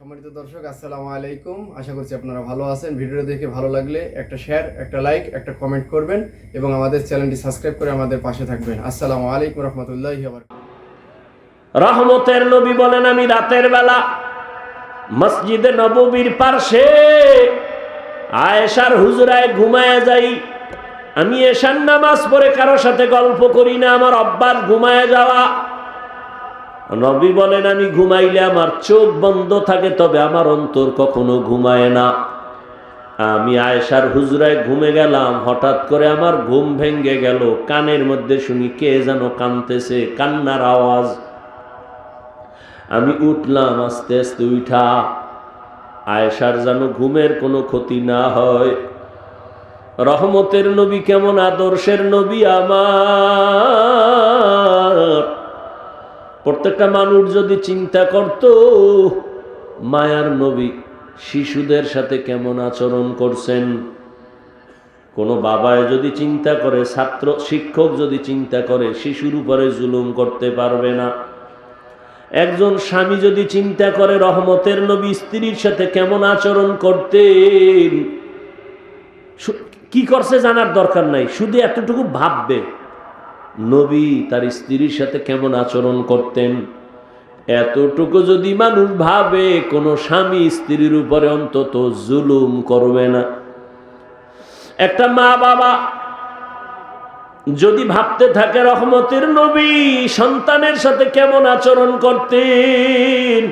সম্মানিত দর্শক, আসসালামু আলাইকুম। আশা করছি আপনারা ভালো আছেন। ভিডিও দেখে ভালো লাগলে একটা শেয়ার একটা লাইক একটা কমেন্ট করবেন এবং আমাদের চ্যানেলটি সাবস্ক্রাইব করে আমাদের পাশে থাকবেন। আসসালামু আলাইকুম রহমতুল্লাহি রহমতের নবী বলেন, আমি রাতের বেলা মসজিদে নববীর পার্শ্বে আয়েশার হুজরায় ঘুমায় যাই। আমি এশার নামাজ পড়ে কারও সাথে গল্প করি না। আমার অভ্যাস ঘুমায় যাওয়া নবী বলেন, আমি ঘুমাইলে আমার চোখ বন্ধ থাকে, তবে আমার অন্তর কখনো ঘুমায় না। আমি আয়েশার হুজরায় ঘুমে গেলাম, হঠাৎ করে আমার ঘুম ভেঙ্গে গেল। কানের মধ্যে শুনি, কে যেন কানতেছে? কান্নার আওয়াজ। আমি উঠলাম, আস্তে আস্তে উঠা। আয়েশার যেন ঘুমের কোনো ক্ষতি না হয়। রহমতের নবী, কেমন আদর্শের নবী আমার। প্রত্যেকটা মানুষ যদি চিন্তা করত, মায়ার নবী শিশুদের সাথে কেমন আচরণ করছেন? কোনো বাবায় যদি চিন্তা করে, ছাত্র, শিক্ষক যদি চিন্তা করে, শিশুর উপরে জুলুম করতে পারবে না। একজন স্বামী যদি চিন্তা করে, রহমতের নবী স্ত্রীর সাথে কেমন আচরণ করতেন? কি করছে জানার দরকার নাই। শুধু এতটুকু ভাববে। নবী তার স্ত্রীর সাথে কেমন আচরণ করতেন? এতটুকু যদি মানুষ ভাবে, কোনো স্বামী স্ত্রীর উপরে অন্তত জুলুম করবে না। একটা মা বাবা যদি ভাবতে থাকে রহমতের নবী সন্তানের সাথে কেমন আচরণ করতেন?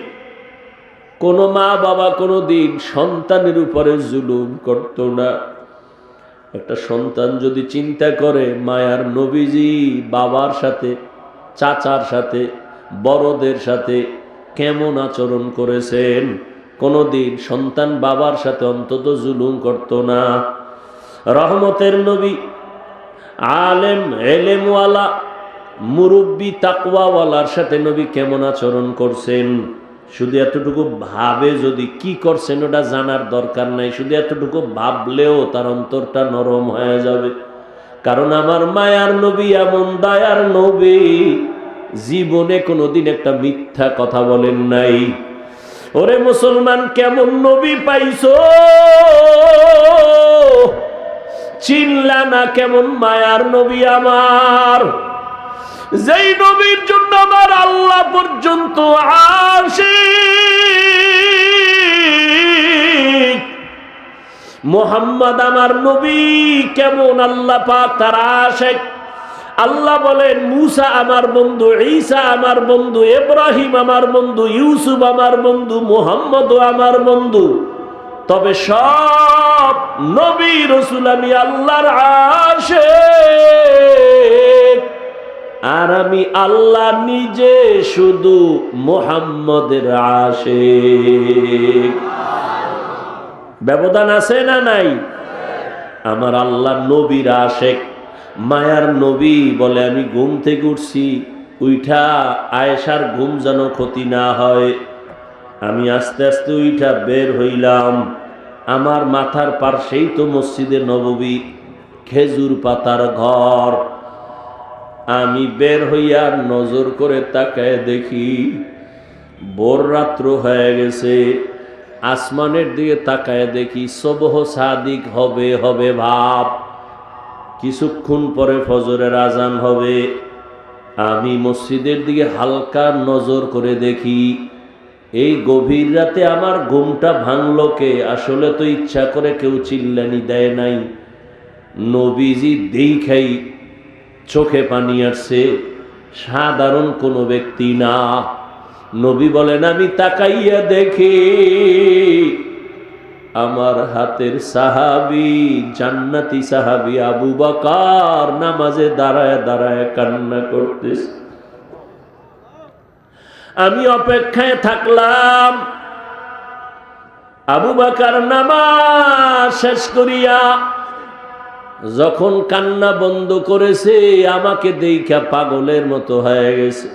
কোন মা বাবা কোনো দিন সন্তানের উপরে জুলুম করত না। একটা সন্তান যদি চিন্তা করে মায়ার নবীজি বাবার সাথে, চাচার সাথে, বড়দের সাথে কেমন আচরণ করেছেন? কোনোদিন সন্তান বাবার সাথে অন্তত জুলুম করত না। রহমতের নবী, আলেম, এলেমওয়ালা, মুরব্বী, তাকওয়াওয়ালার সাথে নবী কেমন আচরণ করছেন? শুধু এতটুকু ভাবে যদি কি করছেন ওটা জানার দরকার নাই। শুধু এতটুকু ভাবলেও তার অন্তরটা নরম হয়ে যাবে। কারণ আমার মায়ার নবী এমন দায়ার নবী, জীবনে কোনোদিন একটা মিথ্যা কথা বলেন নাই। ওরে মুসলমান, কেমন নবী পাইছো? চিনলা না কেমন মায়ার নবী আমার? যেই নবীর জন্য আমার আল্লাহ পর্যন্ত আসে মোহাম্মদ আমার নবী কেমন আল্লাহ পাক তার আশেক? আল্লাহ বলেন, মুসা আমার বন্ধু, ঈসা আমার বন্ধু এব্রাহিম আমার বন্ধু, ইউসুফ আমার বন্ধু, মোহাম্মদ আমার বন্ধু। তবে সব নবী রসুল আমি আল্লাহর আসে আর আমি আল্লাহ নিজে শুধু মোহাম্মদের আসে ব্যবধান আছে না নাই? আমার আল্লাহ নবীর আশেক। মায়ার নবী বলে আমি ঘুম থেকে উঠছি, উইঠা আয়েশার ঘুম যেন ক্ষতি না হয়। আমি আস্তে আস্তে উইঠা বের হইলাম। আমার মাথার পার্শ্বেই তো মসজিদে নববী, খেজুর পাতার ঘর। আমি বের হইয়া নজর করে তাকায় দেখি, ভোর রাত্র হয়ে গেছে। আসমানের দিকে তাকায় দেখি, সবহ সাদিক হবে হবে ভাব। কিছুক্ষণ পরে ফজরের আজান হবে। আমি মসজিদের দিকে হালকা নজর করে দেখি, এই গভীর রাতে আমার ঘুমটা ভাঙলো কে? আসলে তো ইচ্ছা করে কেউ চিল্লানি দেয় নাই। নবীজি দেখাই চোখে পানি আসছে সাধারণ কোনো ব্যক্তি না। নবী বলেন, আমি তাকাইয়া দেখি, আমার হাতের সাহাবি, জান্নাতি সাহাবি আবু বাকার নামাজে দাঁড়ায় দাঁড়ায় কান্না করতেছে। আমি অপেক্ষায় থাকলাম, আবু বাকার নামাজ শেষ করিয়া যখন কান্না বন্ধ করেছে, আমাকে দেখা পাগলের মতো হয়ে গেছে।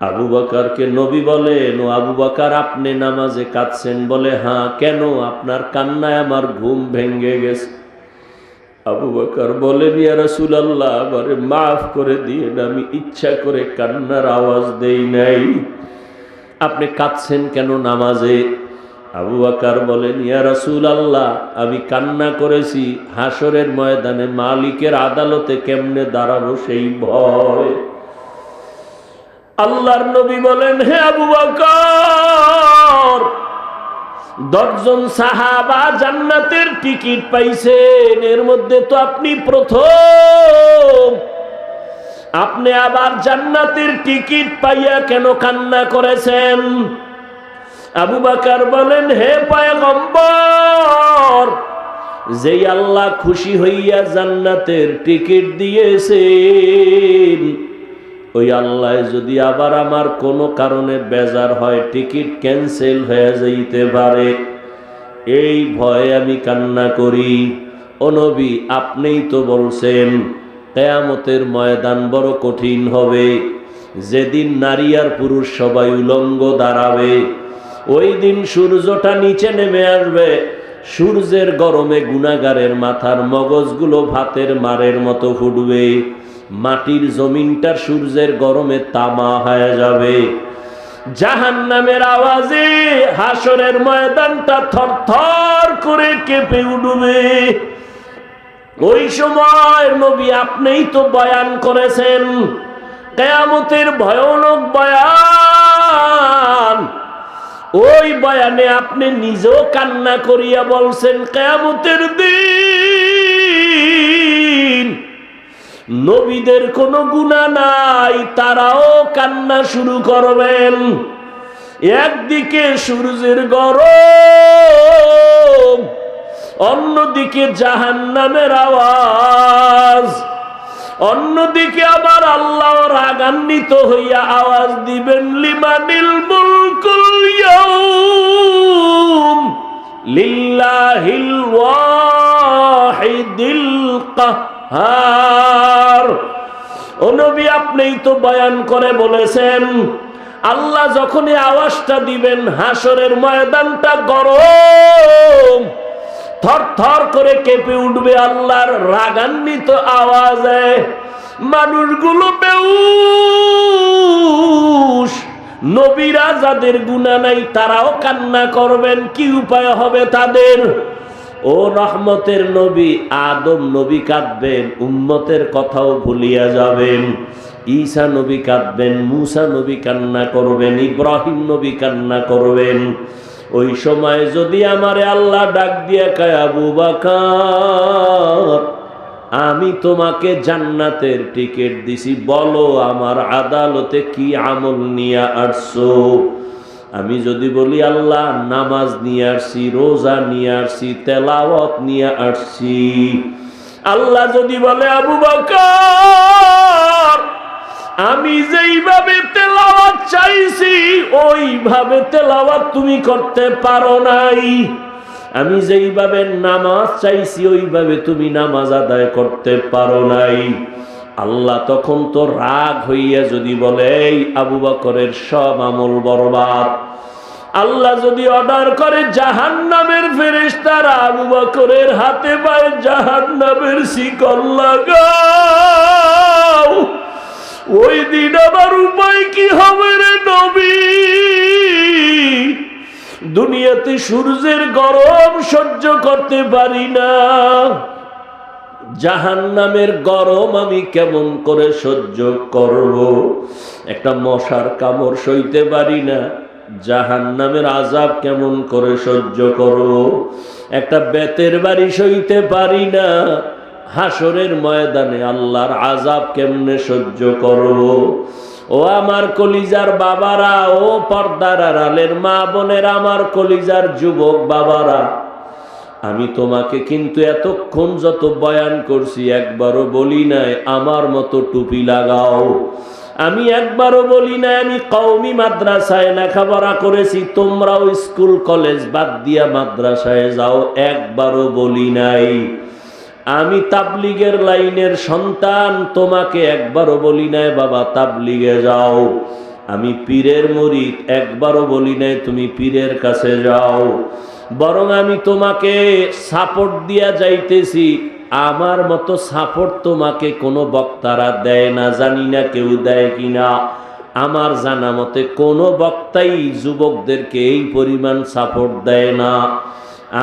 আবু বাকারকে নবী বলেন, ও আবু বাকার, আপনি নামাজে কাঁদছেন? বলে হ্যাঁ। কেন? আপনার কান্নায় আমার ঘুম ভেঙে গেছে। আবু বকর বলেন, ইয়া রাসূলুল্লাহ, আমারে মাফ করে দিয়ে আমি ইচ্ছা করে কান্নার আওয়াজ দেই নাই। আপনি কাঁদছেন কেন নামাজে? আবু বাকার বলেন, ইয়া রাসূল আল্লাহ আমি কান্না করেছি হাসরের ময়দানে মালিকের আদালতে কেমনে দাঁড়াবো সেই ভয়? আল্লাহর নবী বলেন, হে আবু বকর, দশজন সাহাবা জান্নাতের টিকিট পাইছেন, এর মধ্যে তো আপনি প্রথম। আপনি আবার জান্নাতের টিকিট পাইয়া কেন কান্না করেছেন? আবু বাকার বলেন, হে পয়গম্বর, যেই আল্লাহ খুশি হইয়া জান্নাতের টিকিট দিয়েছেন, ওই আল্লাহ যদি আবার আমার কোনো কারণে বেজার হয়, টিকিট ক্যান্সেল হয়ে যাইতে পারে। এই ভয়ে আমি কান্না করি। অনবী আপনিই তো বলছেন, কেয়ামতের ময়দান বড় কঠিন হবে। যেদিন নারী আর পুরুষ সবাই উলঙ্গ দাঁড়াবে ওই দিন সূর্যটা নিচে নেমে আসবে। সূর্যের গরমে গুনাগারের মাথার মগজগুলো ভাতের মারের মতো ফুটবে। মাটির জমিনটা সূর্যের গরমে তামা হয়ে যাবে। জাহান নামের আওয়াজে হাসরের ময়দানটা থর থর করে কেঁপে উঠবে। ওই সময় নবী আপনিই তো বয়ান করেছেন, কেয়ামতের ভয়ানক বয়ান। ওই বয়ানে আপনি নিজেও কান্না করিয়া বলছেন, কেয়ামতের দিন নবীদের কোনো গুণা নাই, তারাও কান্না শুরু করবেন। একদিকে সূর্যের গরম, অন্যদিকে জাহান নামের আওয়াজ, অন্যদিকে আবার আল্লাহ রাগান্বিত হইয়া আওয়াজ দিবেন লিমানিল মুলকুল ওয়াহিদিল কাহ্হার ও নবী আপনিই তো বয়ান করে বলেছেন, আল্লাহ যখনই আওয়াজটা দিবেন, হাসরের ময়দানটা গরম। থর থর করে কেঁপে উঠবে আল্লাহর রাগান্বিত আওয়াজে। মানুষগুলো নবীরা যাদের গুণা নাই, তারাও কান্না করবেন। কি উপায় হবে তাদের? ও রহমতের নবী, আদম নবী কাঁদবেন, উম্মতের কথাও ভুলিয়া যাবেন। ঈসা নবী কাঁদবেন, মুসা নবী কান্না করবেন, ইব্রাহিম নবী কান্না করবেন। ওই সময় যদি আমারে আল্লাহ ডাক দিয়ে কায়, আবু বাকার আমি তোমাকে জান্নাতের টিকিট দিছি। বলো, আমার আদালতে কি আমল নিয়ে আসছো? আমি যদি বলি, আল্লাহ, নামাজ নিয়ে আসছি, রোজা নিয়ে আসছি, তেলাওয়াত নিয়ে আসছি। আল্লাহ যদি বলে, আবু বকর, আমি যেইভাবে তেলাওয়াত চাইছি, ওইভাবে তেলাওয়াত তুমি করতে পারো নাই। আমি যেইভাবে নামাজ চাইছি, ওইভাবে তুমি নামাজ আদায় করতে পারো নাই। আল্লাহ তখন তো রাগ হইয়া যদি বলে আবু বকরের সব আমল বরবাদ। আল্লাহ যদি অর্ডার করে জাহান নামের ফেরেস্তারা আবু বকরের হাতে পায় জাহান নামের শিকল লাগাও। ওই দিন আমার উপায় কি হবে রে নবী? দুনিয়াতে সূর্যের গরম সহ্য করতে পারি না। জাহান নামের গরম আমি কেমন করে সহ্য করব? একটা মশার কামড় সইতে পারি না। জাহান নামের আজাব কেমন করে সহ্য করব? একটা বেতের বাড়ি সইতে পারি না। হাসরের ময়দানে আল্লাহর আজাব কেমনে সহ্য করব? ও আমার কলিজার বাবারা, ও পর্দার আড়ালের মা বোনের, আমার কলিজার যুবক বাবারা আমি তোমাকে কিন্তু এতক্ষণ যত বয়ান করছি, একবারও বলি নাই, আমার মতো টুপি লাগাও। আমি একবারও বলি নাই, আমি কওমি মাদ্রাসায় লেখাপড়া করেছি, তোমরাও স্কুল, কলেজ বাদ দিয়া মাদ্রাসায় যাও, একবারও বলি নাই। আমি তাবলিগের লাইনের সন্তান, তোমাকে একবারও বলি নাই, বাবা, তাবলিগে যাও। আমি পীরের মরিদ, একবারও বলি নাই, তুমি পীরের কাছে যাও। বরং আমি তোমাকে সাপোর্ট দিয়া যাইতেছি। আমার মতো সাপোর্ট তোমাকে কোনো বক্তারা দেয় না, জানি না কেউ দেয় কিনা। আমার জানা মতে কোনো বক্তাই যুবকদেরকে এই পরিমাণ সাপোর্ট দেয় না।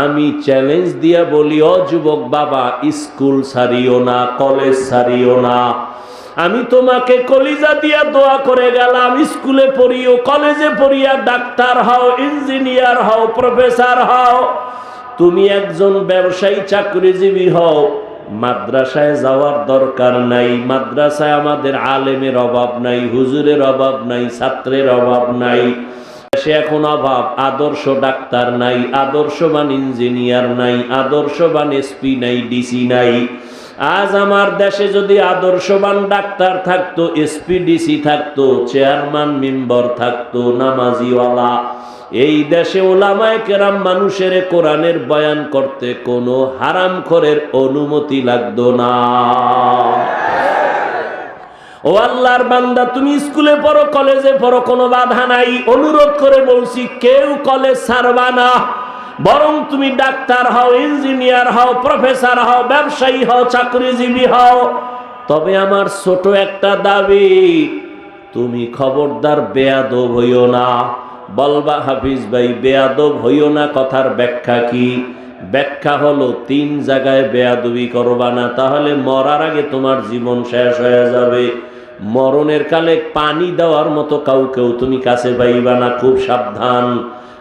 আমি চ্যালেঞ্জ দিয়া বলি, ও যুবক বাবা স্কুল ছাড়িও না কলেজ ছাড়িও না। আমি তোমাকে কলিজা দিয়া দোয়া করে গেলাম। স্কুলে পড়িও, কলেজে পড়িয়া ডাক্তার হও, ইঞ্জিনিয়ার হও, প্রফেসর হও। তুমি একজন ব্যবসায়ী, চাকরিজীবী হও। মাদ্রাসায় যাওয়ার দরকার নাই। মাদ্রাসায় আমাদের আলেমের অভাব নাই, হুজুরের অভাব নাই, ছাত্রের অভাব নাই। সে এখন অভাব। আদর্শ ডাক্তার নাই, আদর্শবান ইঞ্জিনিয়ার নাই, আদর্শবান এসপি নাই, ডিসি নাই। আজ আমার দেশে যদি আদর্শবান ডাক্তার থাকতো এসপি ডিসি থাকতো, চেয়ারম্যান, মেম্বার থাকতো, নামাজিওয়ালা, এই দেশে ওলামায় কেরাম মানুষের কোরআনের বয়ান করতে কোনো হারাম খরের অনুমতি লাগতো না। ও আল্লাহর বান্দা, তুমি স্কুলে পড়ো, কলেজে পড়ো, কোনো বাধা নাই। অনুরোধ করে বলছি, কেউ কলেজ ছাড়বা না। বরং তুমি ডাক্তার হও, ইঞ্জিনিয়ার হও, প্রফেসর হও, ব্যবসায়ী হও, চাকরিজীবী হও। তবে আমার ছোট একটা দাবি, তুমি খবরদার বেয়াদব হইও না। বলবা, হাফিজ ভাই, বেয়াদব হইও না, কথার ব্যাখ্যা কি? ব্যাখ্যা হলো, তিন জায়গায় বেয়াদবি করবা না, তাহলে মরার আগে তোমার জীবন শেষ হয়ে যাবে। মরণের কালে পানি দেওয়ার মতো কাউকেও তুমি কাছে পাইবা না, খুব সাবধান।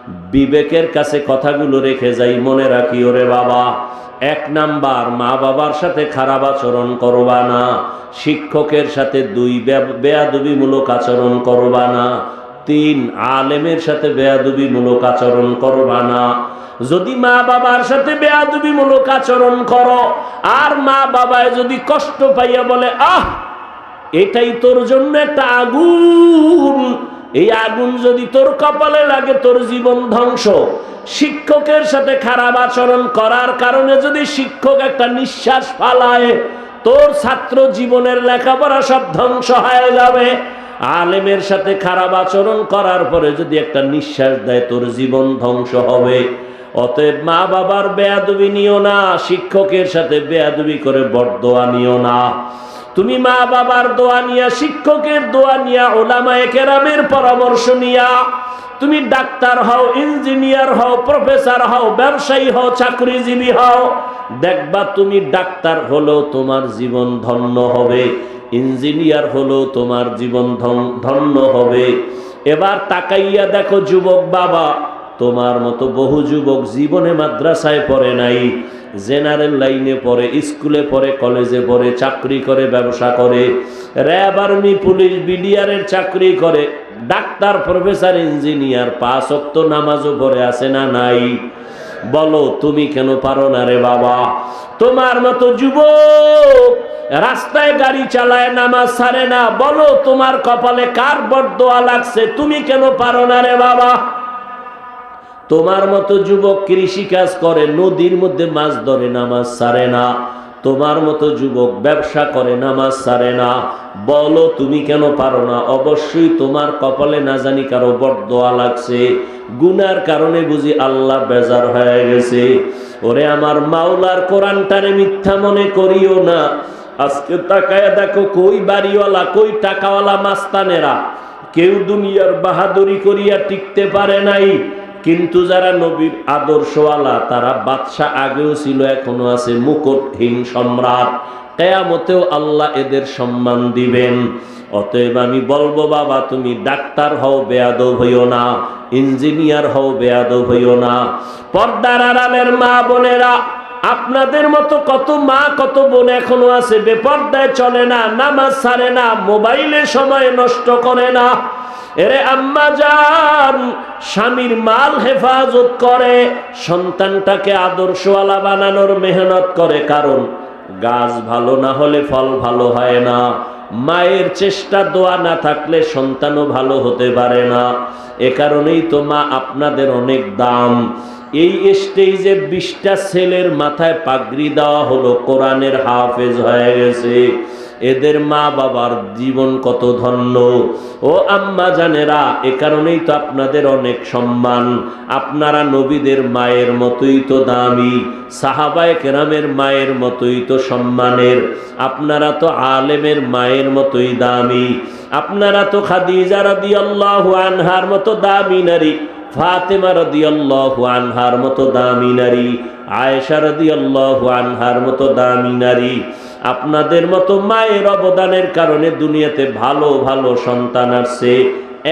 বিবেকের কাছে কথাগুলো রেখে যাই, মনে রাখি ওরে বাবা। এক নাম্বার, মা বাবার সাথে খারাপ আচরণ করবা না। শিক্ষকের সাথে দুই বেয়াদবিমূলক আচরণ করবা না। তিন, আলেমের সাথে বেয়াদবিমূলক আচরণ করবা না। যদি মা বাবার সাথে বেয়াদবিমূলক আচরণ করো, আর মা বাবায় যদি কষ্ট পাইয়া বলে, আহ, এটাই তোর জন্য একটা আগুন। এই আগুন যদি তোর কপালে লাগে, তোর জীবন ধ্বংস। শিক্ষকের সাথে খারাপ আচরণ করার কারণে যদি শিক্ষক একটা নিঃশ্বাস ফালায়, তোর ছাত্র জীবনের লেখাপড়া সব ধ্বংস হয়ে যাবে। আলেমের সাথে খারাপ আচরণ করার পরে যদি একটা নিঃশ্বাস দেয়, তোর জীবন ধ্বংস হবে। অতএব মা বাবার বেয়াদবি নিও না, শিক্ষকের সাথে বেয়াদবি করে বরদোয়া নিও না। তুমি মা বাবার দোয়া নিয়া, শিক্ষকের দোয়া নিয়া, ওলামায়ে কেরামের পরামর্শ নিয়া, তুমি ডাক্তার হও, ইঞ্জিনিয়ার হও, প্রফেসর হও, ব্যবসায়ী হও, চাকরিজীবী হও, দেখবা তুমি ডাক্তার হলেও তোমার জীবন ধন্য হবে, ইঞ্জিনিয়ার হলেও তোমার জীবন ধন- ধন্য হবে। এবার তাকাইয়া দেখো যুবক বাবা তোমার মতো বহু যুবক জীবনে মাদ্রাসায় পড়ে নাই, জেনারেল লাইনে পড়ে, স্কুলে পড়ে, কলেজে পড়ে, চাকরি করে, ব্যবসা করে, র্যাব আর্মি, পুলিশ, বিডিআরের চাকরি করে, ডাক্তার, প্রফেসর, ইঞ্জিনিয়ার, পাঁচ অক্ত নামাজও পড়ে আছে না নাই? বলো, তুমি কেন পারো না রে বাবা? তোমার মতো যুবক রাস্তায় গাড়ি চালায়, নামাজ ছাড়ে না। বলো, তোমার কপালে কার বরদোয়া লাগছে? তুমি কেন পারো না রে বাবা? তোমার মতো যুবক কৃষি কাজ করে, নদীর মধ্যে মাছ ধরে, নামাজ সারে না। তোমার মতো যুবক ব্যবসা করে, নামাজ সারে না। বলো, তুমি কেন পারো না? অবশ্যই তোমার কপালে না জানি কারও বরদোয়া লাগছে। গুনার কারণে বুঝি আল্লাহ বেজার হয়ে গেছে। ওরে আমার মাওলার কোরআনটারে মিথ্যা মনে করিও না। আজকে তাকায় দেখো, কই বাড়িওয়ালা, কই টাকাওয়ালা মাস্তানেরা। কেউ দুনিয়ার বাহাদুরি করিয়া টিকতে পারে নাই। কিন্তু যারা নবীর আদর্শওয়ালা, তারা বাদশাহ আগেও ছিল, এখনও আছে মুকুটহীন সম্রাট। কেয়ামতেও আল্লাহ এদের সম্মান দিবেন। অতএব আমি বলব, বাবা, তুমি ডাক্তার হও, বেয়াদব হইও না, ইঞ্জিনিয়ার হও, বেয়াদব হইও না। পর্দার আড়ালের মা বোনেরা, আপনাদের মতো কত মা, কত বোন এখনও আছে, বেপর্দায় চলে না, নামাজ ছাড়ে না, মোবাইলে সময় নষ্ট করে না। এরে আম্মা যান স্বামীর মাল হেফাজত করে, সন্তানটাকে আদর্শওয়ালা বানানোর মেহনত করে, কারণ গাছ ভালো না হলে ফল ভালো হয় না। মায়ের চেষ্টা দোয়া না থাকলে সন্তানও ভালো হতে পারে না। এ কারণেই তো মা আপনাদের অনেক দাম। এই স্টেজে বিশটা ছেলের মাথায় পাগড়ি দেওয়া হলো, কোরআনের হাফেজ হয়ে গেছে। এদের মা বাবার জীবন কত ধন্য। ও আম্মা জানেরা, এ কারণেই তো আপনাদের অনেক সম্মান। আপনারা নবীদের মায়ের মতোই তো দামি, সাহাবায় কেরামের মায়ের মতোই তো সম্মানের। আপনারা তো আলেমের মায়ের মতোই দামি। আপনারা তো খাদিজা রাদিয়াল্লাহু আনহার মতো দামি নারী। ফাতেমা রাদিয়াল্লাহু আনহার মতো দামি নারী, আয়েশা রাদিয়াল্লাহু আনহার মতো দামি নারী। আপনাদের মতো মায়ের অবদানের কারণে দুনিয়াতে ভালো ভালো সন্তান আসছে।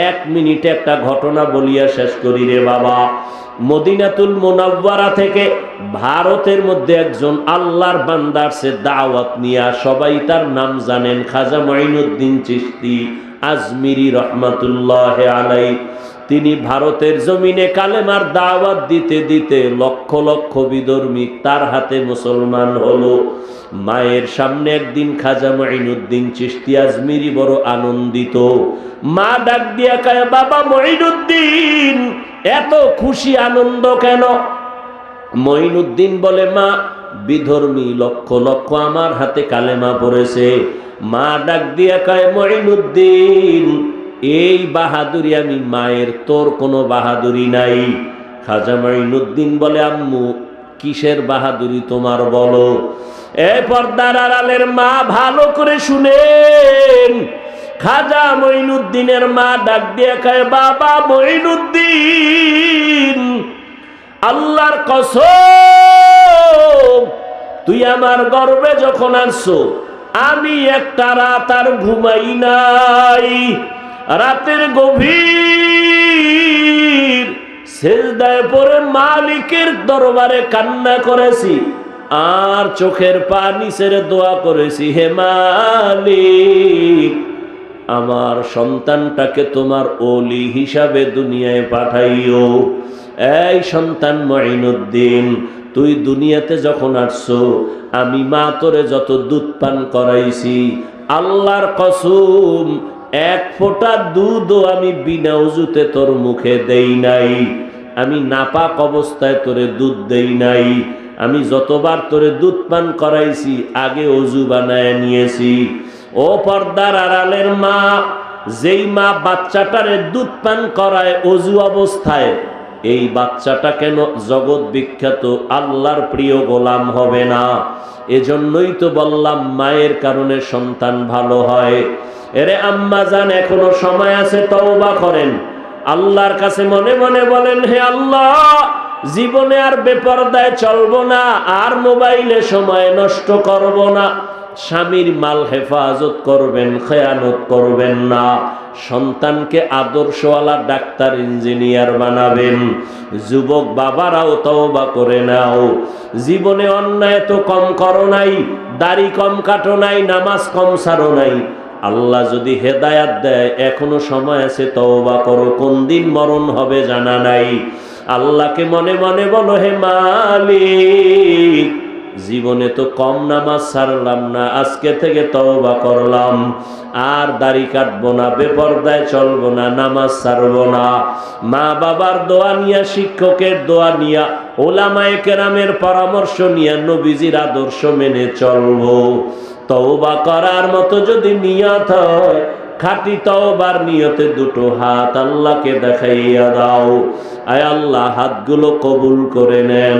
এক মিনিটে একটা ঘটনা বলিয়া শেষ করি রে বাবা। মদিনাতুল মোনাব্বারা থেকে ভারতের মধ্যে একজন আল্লাহর বান্দার সে দাওয়াত নিয়া। সবাই তার নাম জানেন খাজা মঈনুদ্দিন চিশতি, আজমিরি রহমাতুল্লাহ আলাই তিনি ভারতের জমিনে কালেমার দাওয়াত দিতে দিতে লক্ষ লক্ষ বিধর্মী তার হাতে মুসলমান হলো। মায়ের সামনে একদিন খাজা মঈনুদ্দিন চিশতি আজমিরি বড় আনন্দিত। মা ডাক দিয়া কায়, বাবা মঈনুদ্দিন, এত খুশি আনন্দ কেন? মঈনুদ্দিন বলে, মা, বিধর্মী লক্ষ লক্ষ আমার হাতে কালেমা পড়েছে। মা ডাক দিয়া কায়, মঈনুদ্দিন এই বাহাদুরি আমি মায়ের, তোর কোনো বাহাদুরি নাই। খাজা মঈনুদ্দিন বলে, আম্মু, কিসের বাহাদুরি তোমার বলো? এ পর্দার আড়ালের মা, ভালো করে শুনেন। খাজা মঈনুদ্দিনের মা ডাক দিয়ে কয়, বাবা মঈনুদ্দিন, আল্লাহর কসম, তুই আমার গর্বে যখন আসছো আমি একটা রাত আর ঘুমাই নাই। রাতের গভীর সেজদায় পরে মালিকের দরবারে কান্না করেছি আর চোখের পানি ছেড়ে দোয়া করেছি, হে মালিক, আমার সন্তানটাকে তোমার ওলি হিসাবে দুনিয়ায় পাঠাইও। এই সন্তান মঈনুদ্দিন, তুই দুনিয়াতে যখন আসছো, আমি মা তোরে যত দুধ পান করাইছি, আল্লাহর কসুম এক ফোঁটা দুধও আমি বিনা উজুতে তোর মুখে দেই নাই। আমি নাপাক অবস্থায় তোরে দুধ দেই নাই। আমি যতবার তোরে দুধ পান করাইছি, আগে অজু বানায় নিয়েছি। ও পর্দার আড়ালের মা, যেই মা বাচ্চাটারে দুধ পান করায় অজু অবস্থায় এই বাচ্চাটা কেন জগৎ বিখ্যাত? আল্লাহর প্রিয় গোলাম হবে না। এজন্যই তো বললাম মায়ের কারণে সন্তান ভালো হয়। এরে আম্মা যান এখনও সময় আছে, তওবা করেন। আল্লাহর কাছে মনে মনে বলেন, হে আল্লাহ, জীবনে আর বেপরদায় চলবো না, আর মোবাইলে সময় নষ্ট করব না। স্বামীর মাল হেফাজত করবেন, খেয়ানত করবেন না। সন্তানকে আদর্শওয়ালা ডাক্তার, ইঞ্জিনিয়ার বানাবেন। যুবক বাবারাও তওবা করে নাও। জীবনে অন্যায় তো কম করো নাই, দাড়ি কম কাটো নাই, নামাজ কম সারো নাই। আল্লাহ যদি হেদায়াত দেয়, এখনও সময় আছে তওবা করো, কোন দিন মরণ হবে জানা নাই। আল্লাহকে মনে মনে বলো, হে মালিক জীবনে তো কম নামাজ ছাড়লাম না, আজকে থেকে তওবা করলাম। আর দাড়ি কাটবো না, বেপরদায় চলবো না, নামাজ ছাড়বো না। মা বাবার দোয়া নিয়া, শিক্ষকের দোয়া নিয়া, ওলামায়ে কেরামের পরামর্শ নিয়া নবীজির আদর্শ মেনে চলবো। তওবা করার মতো যদি নিয়ত হয়, খাটি তওবার নিয়তে দুটো হাত আল্লাহকে দেখাইয়া দাও। আয় আল্লাহ, হাতগুলো কবুল করে নেন।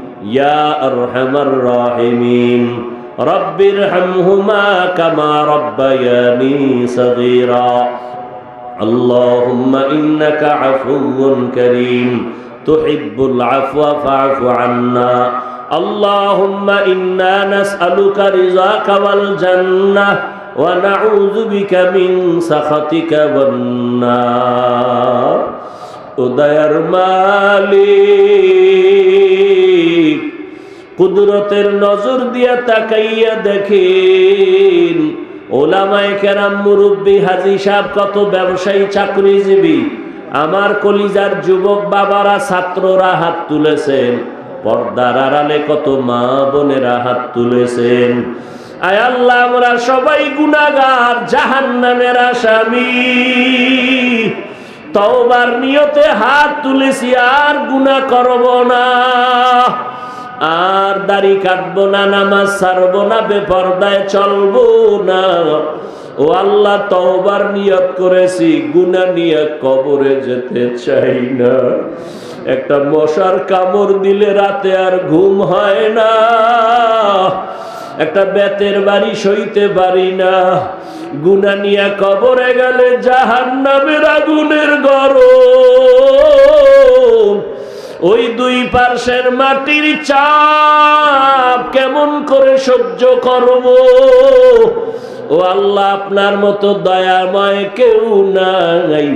يا أرحم الراحمين رب ارحمهما كما ربياني صغيرا اللهم إنك عفو كريم تحب العفو فاعف عنا اللهم إنا نسألك رضاك والجنة ونعوذ بك من سخطك والنار উদয়ার মালিক কুদরতের নজর দিয়া তাকাইয়া দেখেন। ওলামায়ে কেরাম মুরব্বী হাজি সাহেব কত ব্যবসায়ী, চাকরিজীবী। আমার কলিজার যুবক বাবারা, ছাত্ররা হাত তুলেছেন। পর্দার আড়ালে কত মা বোনেরা হাত তুলেছেন। আয় আল্লাহ, আমরা সবাই গুনাগার জাহান নামের আসামি। তওবার নিয়তে হাত তুলেছি, আর গুনাহ করব না। আর দাড়ি কাটবো না, নামাজ ছাড়বো না, বেপর্দায় চলবো না। ও আল্লাহ, তওবার নিয়ত করেছি, গুনাহ নিয়ে কবরে যেতে চাই না। একটা মশার কামড় দিলে রাতে আর ঘুম হয় না। একটা বেতের বাড়ি সইতে পারি না। গুনা নিয়ে কবরে গেলে জাহান নামের আগুনের গরম। ওই দুই পার্শ্বের মাটির চাপ কেমন করে সহ্য করব? ও আল্লাহ, আপনার মতো দয়াময় কেউ নাই।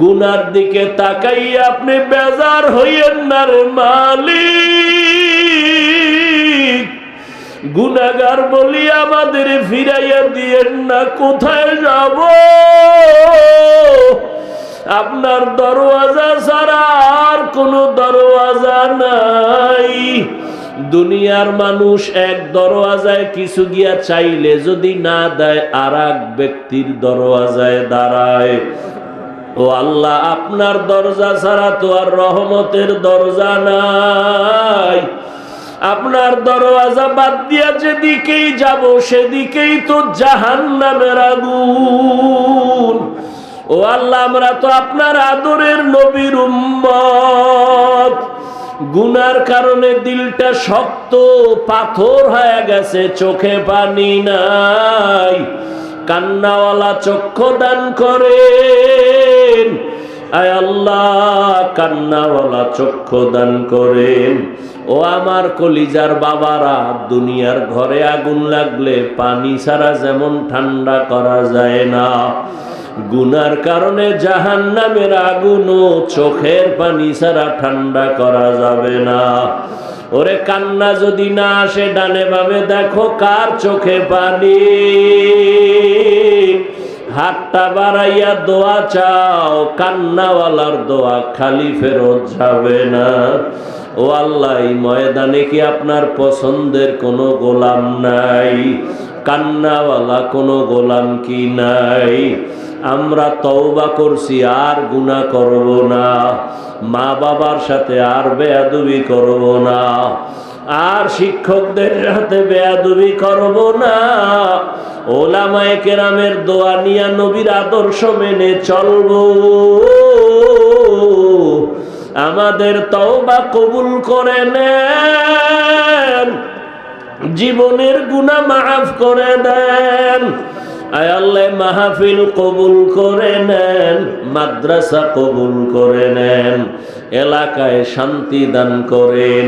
গুনার দিকে তাকাই আপনি বেজার হইয়েন না রে মালিক। গুনাগার বলি, আমাদের ফিরাইয়া দিয়েন না, কোথায় যাব? আপনার দরওয়াজা ছাড়া আর কোনো দরওয়াজা নাই। দুনিয়ার মানুষ এক দরওয়াজায় কিছু গিয়া চাইলে যদি না দেয় আর ব্যক্তির দরওয়াজায় দাঁড়ায়। ও আল্লাহ, আপনার দরজা ছাড়া তো আর রহমতের দরজা নাই। আপনার দরওয়াজা বাদ দিয়া যেদিকেই যাব, সেদিকেই তো জাহান নামের আগুন। ও আল্লাহ, আমরা তো আপনার আদরের নবীর উম্মত। গুনার কারণে দিলটা শক্ত, পাথর হয়ে গেছে, চোখে পানি নাই। কান্নাওয়ালা চক্ষু দান করেন। আয় আল্লাহ, কান্নাওয়ালা চক্ষু দান করেন। ও আমার কলিজার বাবারা, দুনিয়ার ঘরে আগুন লাগলে পানি ছাড়া যেমন ঠান্ডা করা যায় না। গুনার কারণে জাহান নামের আগুনও চোখের পানি ছাড়া ঠান্ডা করা যাবে না। ওরে কান্না যদি না আসে, ডানে বামে দেখো কার চোখে পানি। হাতটা বাড়াইয়া দোয়া চাও, কান্নাওয়ালার দোয়া খালি ফেরত যাবে না। ও আল্লাহ ময়দানে কি আপনার পছন্দের কোনো গোলাম নাই? কান্নাওয়ালা কোনো গোলাম কি নাই? আমরা তওবা করছি, আর গুনাহ করব না। মা বাবার সাথে আর বেয়াদুবি করব না। আর শিক্ষকদের সাথে বেয়াদুবি করব না। ওলামায়ে কেরামের দোয়া নিয়া নবীর আদর্শ মেনে চলবো। আমাদের তওবা কবুল করে নেন। জীবনের গুনাহ মাফ করে দেন। আয় আল্লাহ, মাহফিল কবুল করে নেন, মাদ্রাসা কবুল করে নেন, এলাকায় শান্তি দান করেন,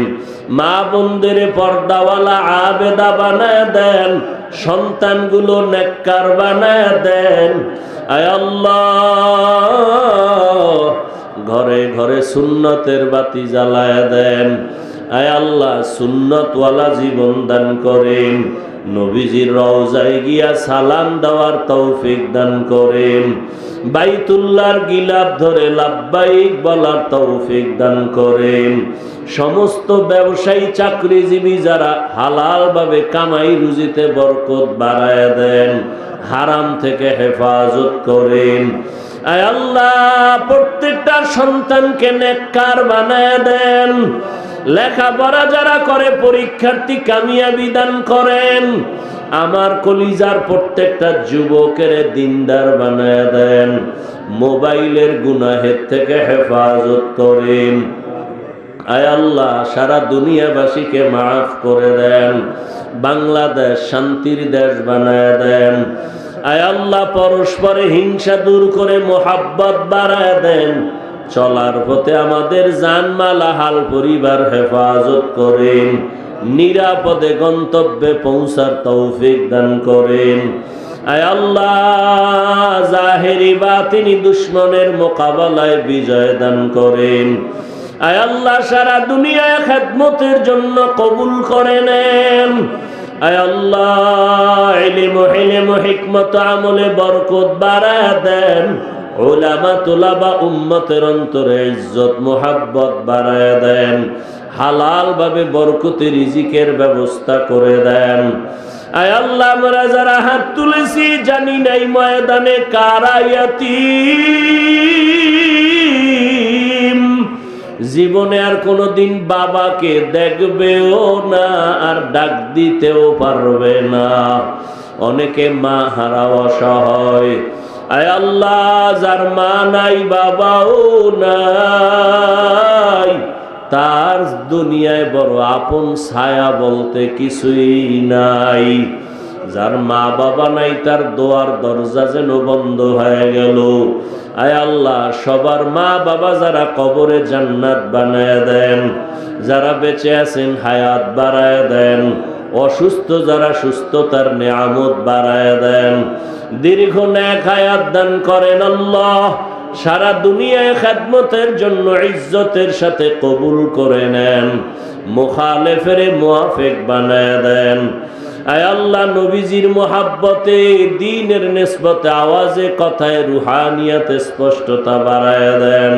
মা বন্দির পর্দাওয়ালা আবেদা বানায় দেন, সন্তানগুলো নেককার বানায় দেন। আয় আল্লাহ, ঘরে ঘরে সুন্নতের বাতি জ্বালায় দেন। আয় আল্লাহ, সুন্নতওয়ালা জীবন দান করেন। নবীজির রওজায় গিয়া সালাম দেওয়ার তৌফিক দান করেন। বাইতুল্লাহর গিলাপ ধরে লাভবাইক বলার তৌফিক দান করেন। সমস্ত ব্যবসায়ী, চাকরিজীবী যারা হালালভাবে কামাই রুজিতে বরকত বাড়ায় দেন, হারাম থেকে হেফাজত করেন। আয় আল্লাহ, প্রত্যেকটা সন্তানকে নেককার বানায় দেন। লেখাপড়া যারা করে, পরীক্ষার্থী কামিয়াবি দান করেন। আমার কলিজার প্রত্যেকটা যুবকের দিনদার বানায় দেন। মোবাইলের গুনাহের থেকে হেফাজত করেন। আয় আল্লাহ, সারা দুনিয়াবাসীকে মাফ করে দেন। বাংলাদেশ শান্তির দেশ বানায় দেন। আয় আল্লাহ, পরস্পরে হিংসা দূর করে মোহাব্বত বাড়ায় দেন। চলার পথে আমাদের জানমালা হাল পরিবার হেফাজত করেন। নিরাপদে গন্তব্যে পৌঁছার তৌফিক দান করেন। তিনি দুশ্মনের মোকাবেলায় বিজয় দান করেন। আয় আল্লাহ, সারা দুনিয়ায় খেদমতের জন্য কবুল করে নেন। আয় আল্লাহ হিকমত আমলে বরকত বাড়া দেন। ওলামা তোলাবা উম্মতের অন্তরে ইজ্জত, মোহাব্বত বাড়ায় দেন। হালাল ভাবে বরকতে রিজিকের ব্যবস্থা করে দেন। আয় আল্লাহ, আমরা যারা হাত তুলেছি, জানি নাই ময়দানে কারায়াতি জীবনে আর কোনোদিন বাবাকে দেখবেও না, আর ডাক দিতেও পারবে না। অনেকে মা হারা অসহায় আল্লাহ, যার মা নাই, বাবাও নাই। তার দুনিয়ায় বড় আপন ছায়া বলতে কিছুই নাই। যার মা বাবা নাই, তার দোয়ার দরজা যেন বন্ধ হয়ে গেল। আয় আল্লাহ, সবার মা বাবা যারা কবরে জান্নাত বানায় দেন, যারা বেঁচে আছেন, হায়াত বাড়ায় দেন। অসুস্থ যারা সুস্থতার নিয়ামত বাড়ায় দেন। দীর্ঘ ন্যাক হায়াত দান করেন আল্লাহ। সারা দুনিয়ায় খেদমতের জন্য ইজ্জতের সাথে কবুল করে নেন। মুখালেফের মুআফেক বানায় দেন। আল্লাহ, নবীজির মোহাব্বতে, দিনের নিসবতে আওয়াজে, কথায়, রুহানিয়াতে স্পষ্টতা বাড়ায় দেন।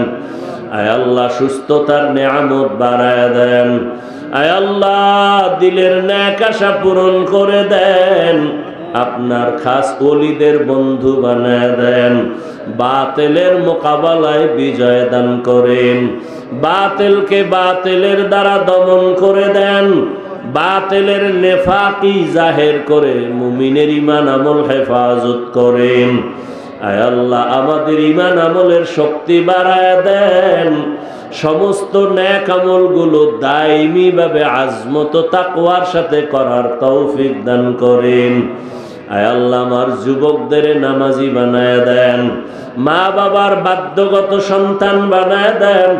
আল্লাহ, সুস্থতার নেয়ামত বাড়ায় দেন। আয় আল্লাহ, দিলের ন্যাক আশা পূরণ করে দেন। আপনার খাস অলিদের বন্ধু বানায় দেন। বাতেলের মোকাবেলায় বিজয় দান করেন। বাতেলকে বাতেলের দ্বারা দমন করে দেন। বাতেলের নেফাকি জাহের করে মুমিনের ইমান আমল হেফাজত করেন। আয় আল্লাহ, আমাদের ইমান আমলের শক্তি বাড়ায় দেন। সমস্ত ন্যাক আমলগুলো দায়মি ভাবে আজমত তাকওয়ার সাথে করার তৌফিক দান করেন। আয় আল্লাহ, আমার যুবকদের নামাজি বানায় দেন মা বাবার বাধ্যগত সন্তান বানায় দেন,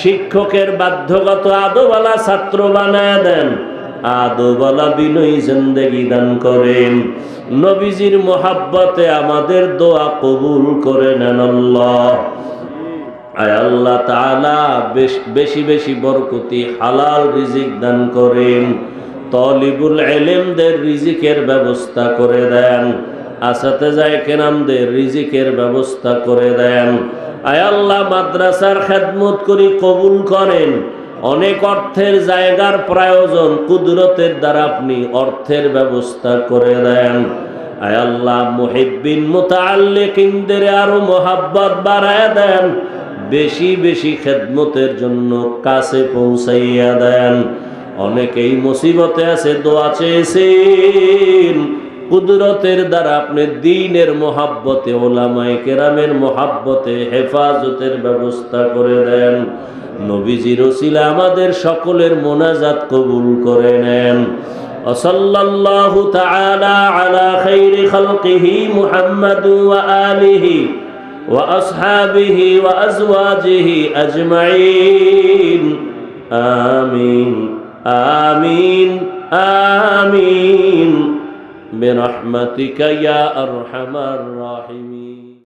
শিক্ষকের বাধ্যগত আদোবালা ছাত্র বানায় দেন আদোবালা বিনয়ী জিন্দেগি দান করেন। নবীজির মোহাব্বতে আমাদের দোয়া কবুল করে নেন আল্লাহ। আয় আল্লাহ তাআলা বেশ- বেশি বরকতি, হালাল রিজিক দান করেন। তলিবুল এলেমদের রিজিকের ব্যবস্থা করে দেন। আসাতে যায় কেরামদের রিজিকের ব্যবস্থা করে দেন। আয় আল্লাহ মাদ্রাসার খেদমত করি কবুল করেন। অনেক অর্থের জায়গার প্রয়োজন কুদরতের দ্বারা আপনি অর্থের ব্যবস্থা করে দেন। আয় আল্লাহ মুহিব্বিন মুতাআল্লিকিনদের আরও মোহাব্বত বাড়ায় দেন। বেশি বেশি খেদমতের জন্য কাছে পৌঁছাইয়া দেন অনেকেই মুসিবতে আছে দোয়া চেয়েছেন কুদরতের দ্বারা আপনি দিনের মোহাব্বতে ওলামাই কেরামের মোহাব্বতে হেফাজতের ব্যবস্থা করে দেন নবীজির ওসিলা আমাদের সকলের মোনাজাত কবুল করে নেন وصلى الله تعالى على خير خلقه محمد وآله وأصحابه وأزواجه أجمعين. آمين. آمين. آمين. برحمتك يا أرحم الراحمين.